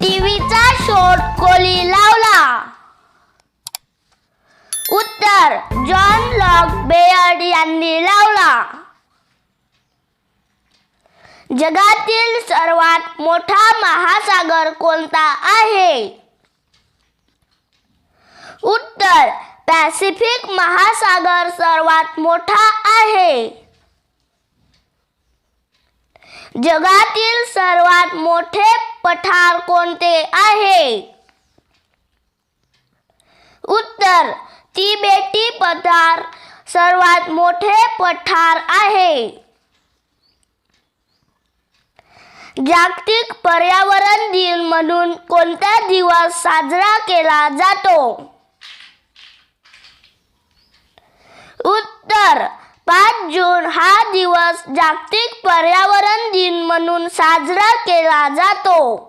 टीव्हीचा शोध कोली लावला. उत्तर जॉन लॉक बेयर्ड यांनी लावला. जगातील सर्वात मोठा महासागर कोणता आहे? उत्तर पॅसिफिक महासागर सर्वात मोठा आहे. जगातील सर्वात मोठे पठार कोणते आहे? उत्तर तिबेटी पठार सर्वात मोठे पठार आहे. जागतिक पर्यावरण दिन म्हणून कोणता दिवस साजरा केला जातो? उत्तर पाच जून हा दिवस जागतिक पर्यावरण दिन म्हणून साजरा केला जातो.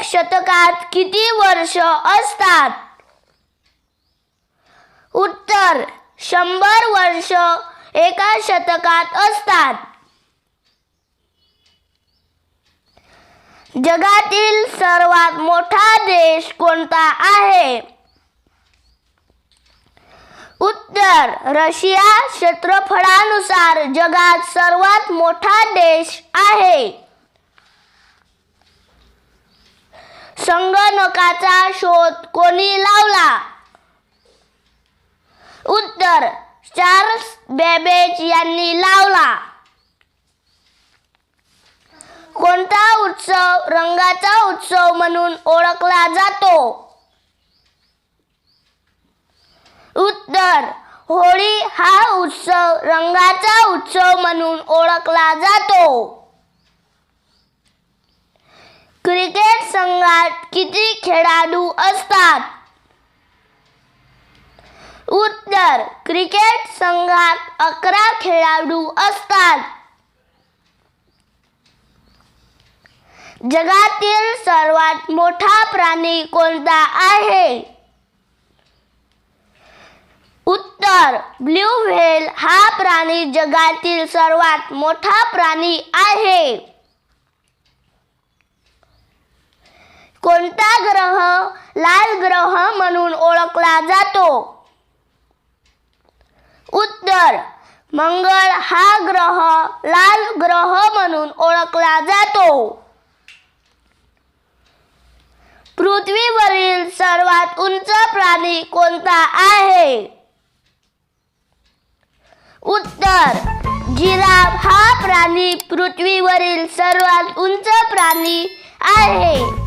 एक शतकात किती वर्ष असतात? उत्तर शंभर वर्ष एका शतकात असतात. जगातील सर्वात मोठा देश कोणता आहे? उत्तर रशिया क्षेत्रफळानुसार जगात सर्वात मोठा देश आहे. संगणकाचा शोध कोणी लावला? उत्तर चार्ल्स बेबेज यांनी लावला. कोणता उत्सव रंगाचा उत्सव म्हणून ओळखला जातो? उत्तर होळी हा उत्सव रंगाचा उत्सव म्हणून ओळखला जातो. संघात किती खेळाडू असतात? उत्तर, क्रिकेट संघात अकरा खेळाडू असतात. जगातील सर्वात मोठा प्राणी कोणता आहे? उत्तर ब्ल्यू व्हेल हा प्राणी जगातील सर्वात मोठा प्राणी आहे. कोणता ग्रह लाल ग्रह म्हणून ओळखला जातो? उत्तर मंगळ हा ग्रह लाल ग्रह म्हणून ओळखला जातो. पृथ्वीवरील सर्वात उंच प्राणी कोणता आहे? उत्तर जिराफ हा प्राणी पृथ्वीवरील सर्वात उंच प्राणी आहे.